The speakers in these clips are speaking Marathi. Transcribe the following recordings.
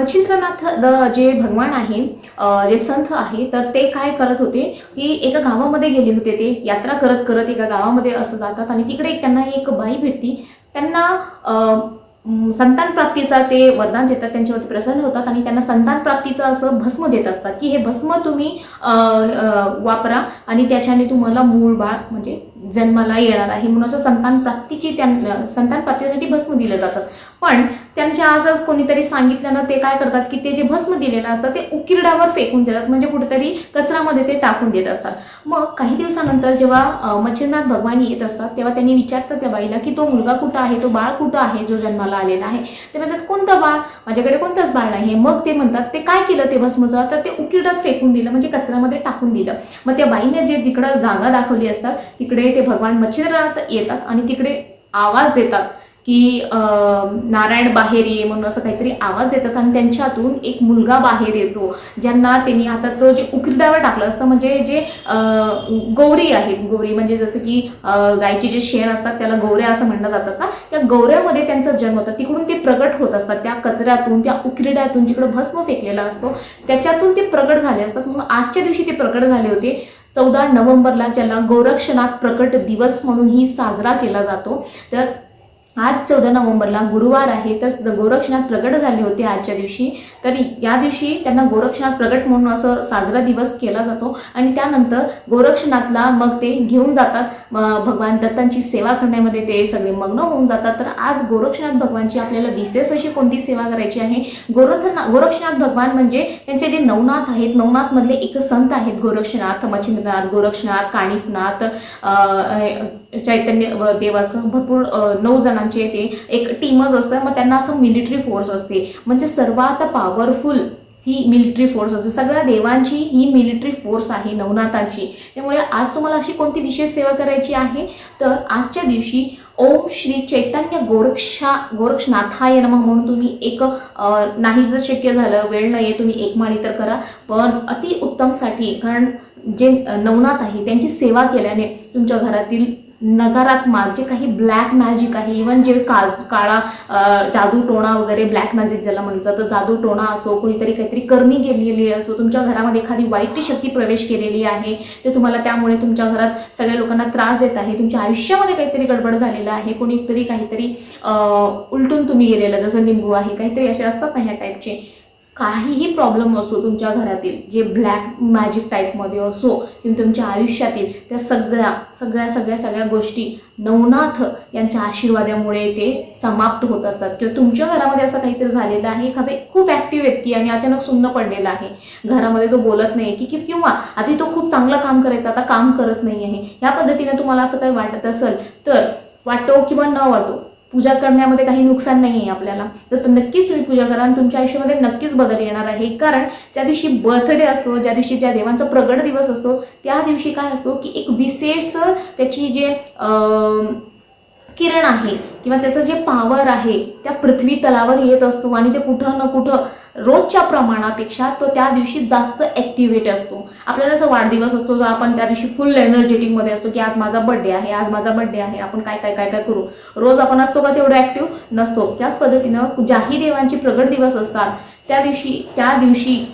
मच्छिंद्रनाथ द- जे भगवान आहे जे संत आहे तर ते काय करत होते की एका गावामध्ये गेले होते ते यात्रा करत करत एका गावामध्ये असं जातात आणि तिकडे त्यांना एक बाई भेटती. त्यांना संतान प्राप्तीचा ते वरदान देतात त्यांच्यावरती प्रसन्न होतात आणि त्यांना संतान प्राप्तीचं असं भस्म देत असतात की हे भस्म तुम्ही वापरा आणि त्याच्याने तुम्हाला मूळ बाळ म्हणजे जन्माला येणार आहे. म्हणून असं संतान प्राप्तीची त्यां संतान प्राप्तीसाठी भस्म दिलं जातं. पण त्यांच्या असंच कोणीतरी सांगितल्यानं ते काय करतात की ते जे भस्म दिलेलं असतं ते उकिरडावर फेकून देतात. म्हणजे कुठेतरी कचऱ्यामध्ये ते टाकून देत असतात. मग काही दिवसानंतर जेव्हा मच्छिंद्रनाथ भगवान येत असतात तेव्हा त्यांनी विचारतं त्या बाईला की तो मुलगा कुठं आहे? तो बाळ कुठं आहे? जो जन्माला आलेला आहे. ते म्हणतात कोणतं बाळ? माझ्याकडे कोणतंच बाळ नाही मग ते म्हणतात ते काय केलं ते भस्मचं? तर ते उकिरड्यात फेकून दिलं म्हणजे कचऱ्यामध्ये टाकून दिलं. मग त्या बाईने जे जिकडं जागा दाखवली असतात तिकडे ते भगवान मच्छिंद्रनाथ येतात आणि तिकडे आवाज देतात. की नारायण बाहेर ये म्हणून असं काहीतरी आवाज देतात आणि त्यांच्यातून एक मुलगा बाहेर येतो ज्यांना त्यांनी आता तो जे उकिरड्यावर टाकलं असतं म्हणजे जे गौरी आहेत गौरी म्हणजे जसं की गायचे जे शेण असतात त्याला गौऱ्या असं म्हणलं जातात ना त्या गौऱ्यामध्ये त्यांचा जन्म होता. तिकडून ते प्रगट होत असतात त्या कचऱ्यातून त्या उकिरड्यातून जिकडं भस्म फेकलेला असतो त्याच्यातून ते प्रगट झाले असतात. म्हणून आजच्या दिवशी ते प्रगट झाले होते. चौदा नोव्हेंबरला ज्याला गोरक्षनाथ प्रकट दिवस म्हणूनही साजरा केला जातो तर आज चौदा नोव्हेंबरला गुरुवार आहे तर गोरक्षनाथ प्रगट झाले होते आजच्या दिवशी. तर या दिवशी त्यांना गोरक्षनाथ प्रगट म्हणून असं साजरा दिवस केला जातो आणि त्यानंतर गोरक्षनाथला मग ते घेऊन जातात. भगवान दत्तांची सेवा करण्यामध्ये ते सगळे मग्न होऊन जातात. तर आज गोरक्षनाथ भगवानची आपल्याला विशेष अशी कोणती सेवा करायची आहे? गोरखना गोरक्षनाथ भगवान म्हणजे त्यांचे जे नवनाथ आहेत नवनाथमधले एक संत आहेत गोरक्षनाथ मच्छिंद्रनाथ गोरक्षनाथ काणिफनाथ चैतन्य देवासह भरपूर नऊ जण जणांचे ते एक टीमच असतं मग त्यांना असं मिलिटरी फोर्स असते. म्हणजे सर्वात पॉवरफुल ही मिलिटरी फोर्स असते. सगळ्या देवांची ही मिलिटरी फोर्स आहे नवनाथांची. त्यामुळे आज तुम्हाला अशी कोणती विशेष सेवा करायची आहे? तर आजच्या दिवशी ओम श्री चैतन्य गोरक्षा गोरक्षनाथाय नम म्हणून तुम्ही एक नाही जर शक्य झालं वेळ नाही आहे तुम्ही एक माळी तर करा. पण अति उत्तमसाठी कारण जे नवनाथ आहे त्यांची सेवा केल्याने तुमच्या घरातील नकारात्मक जे काही ब्लॅक मॅजिक आहे इवन जे काळ काळा जादू टोणा वगैरे ब्लॅक मॅजिक ज्याला म्हणलं जातं जादू टोणा असो कोणीतरी काहीतरी करणी गेलेली असो तुमच्या घरामध्ये एखादी वाईट शक्ती प्रवेश केलेली आहे ते तुम्हाला त्यामुळे तुमच्या घरात सगळ्या लोकांना त्रास देत आहे तुमच्या आयुष्यामध्ये काहीतरी गडबड झालेलं आहे कोणीतरी काहीतरी उलटून तुम्ही गेलेलं जसं लिंबू आहे काहीतरी असे असतात ना ह्या टाईपचे काहीही प्रॉब्लेम असो तुमच्या घरातील जे ब्लॅक मॅजिक टाईपमध्ये असो किंवा तुमच्या आयुष्यातील त्या सगळ्या सगळ्या सगळ्या सगळ्या गोष्टी नवनाथ यांच्या आशीर्वादामुळे ते समाप्त होत असतात. किंवा तुमच्या घरामध्ये असं काहीतरी झालेलं आहे एखादे खूप ॲक्टिव्ह व्यक्ती आणि अचानक सुन्न पडलेला आहे. घरामध्ये तो बोलत नाही की की- किंवा आधी तो खूप चांगलं काम करायचा आता काम करत नाही आहे या पद्धतीने तुम्हाला असं काही वाटत असेल तर वाटो किंवा न वाटो पूजा करण्यामध्ये काही नुकसान नाही आहे आपल्याला. तर तो नक्कीच तुम्ही पूजा करा आणि तुमच्या आयुष्यामध्ये नक्कीच बदल येणार आहे. कारण ज्या दिवशी बर्थडे असतो ज्या दिवशी ज्या देवांचा प्रगट दिवस असतो त्या दिवशी काय असतो की एक विशेष त्याची जे किरण आहे किंवा त्याचं जे पॉवर आहे त्या पृथ्वी तलावर येत असतो आणि ते कुठं ना कुठं रोजच्या प्रमाणापेक्षा तो त्या दिवशी जास्त ॲक्टिवेट असतो. आपल्याला जसं वाढदिवस असतो तर आपण त्या दिवशी फुल एनर्जेटिकमध्ये असतो की आज माझा बड्डे आहे आज माझा बड्डे आहे आपण काय काय काय काय करू? रोज आपण असतो का तेवढं ॲक्टिव्ह नसतो. त्याच पद्धतीनं ज्याही देवांचे प्रगट दिवस असतात त्या दिवशी त्या दिवशी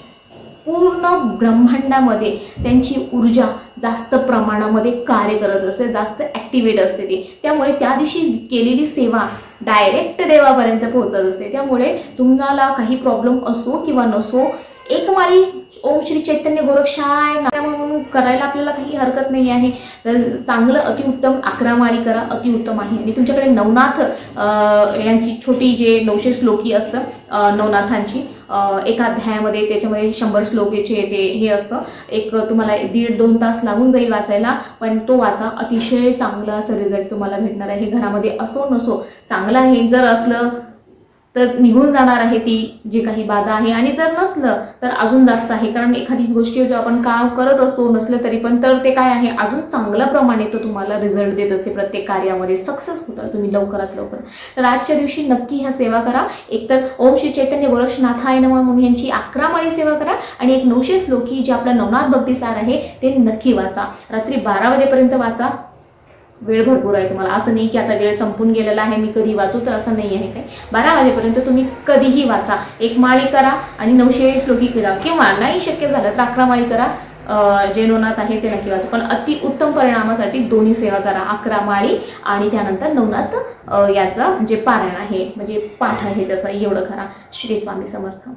पूर्ण ब्रह्मांडामध्ये त्यांची ऊर्जा जास्त प्रमाणामध्ये कार्य करत असते जास्त ॲक्टिवेट असते ती. त्यामुळे त्या दिवशी केलेली सेवा डायरेक्ट देवापर्यंत पोहोचत असते. त्यामुळे तुम्हाला काही प्रॉब्लेम असो किंवा नसो एक माळी ओम श्री चैतन्य गोरक्षाय म्हणून करायला आपल्याला काही हरकत नाही आहे. तर चांगलं अतिउत्तम अकरा माळी करा अतिउत्तम आहे. आणि तुमच्याकडे नवनाथ यांची छोटी जे नऊशे श्लोकी असतं नवनाथांची एका अध्यायामध्ये त्याच्यामध्ये शंभर श्लोकेचे ते हे असतं. एक तुम्हाला दीड दोन तास लागून जाईल वाचायला पण तो वाचा. अतिशय चांगला असं रिझल्ट तुम्हाला भेटणार आहे. घरामध्ये असो नसो चांगलं आहे. जर असलं तर निघून जाणार आहे ती जी काही बाधा आहे. आणि जर नसलं तर अजून जास्त आहे. कारण एखादी गोष्टी जो आपण काम करत असतो नसलं तरी पण तर ते काय आहे? अजून चांगल्या प्रमाणे तो तुम्हाला रिझल्ट देत असते प्रत्येक कार्यामध्ये. सक्सेस होता. तुम्ही लवकरात लवकर. तर आजच्या दिवशी नक्की ह्या सेवा करा. एकतर ओम श्री चैतन्य गोरक्षनाथाय नम म्हणून यांची अकरा माळी सेवा करा. आणि एक नऊशे श्लोकी जे आपला नवनाथ भक्तिसार आहे ते नक्की वाचा. रात्री बारा वाजेपर्यंत वाचा. वेळ भरपूर आहे तुम्हाला. असं नाही की आता वेळ संपून गेलेला आहे मी कधी वाचू तर असं नाही आहे काय बारा वाजेपर्यंत तुम्ही कधीही वाचा. एक माळी करा आणि नऊशे श्लोकी करा किंवा नाही शक्य झालं तर अकरा माळी करा. जे नवनाथ आहे ते नक्की वाचू. पण अति उत्तम परिणामासाठी दोन्ही सेवा करा. अकरा माळी आणि त्यानंतर नवनाथ याचं जे पारायण आहे म्हणजे पाठ आहे त्याचा एवढं करा. श्री स्वामी समर्थ.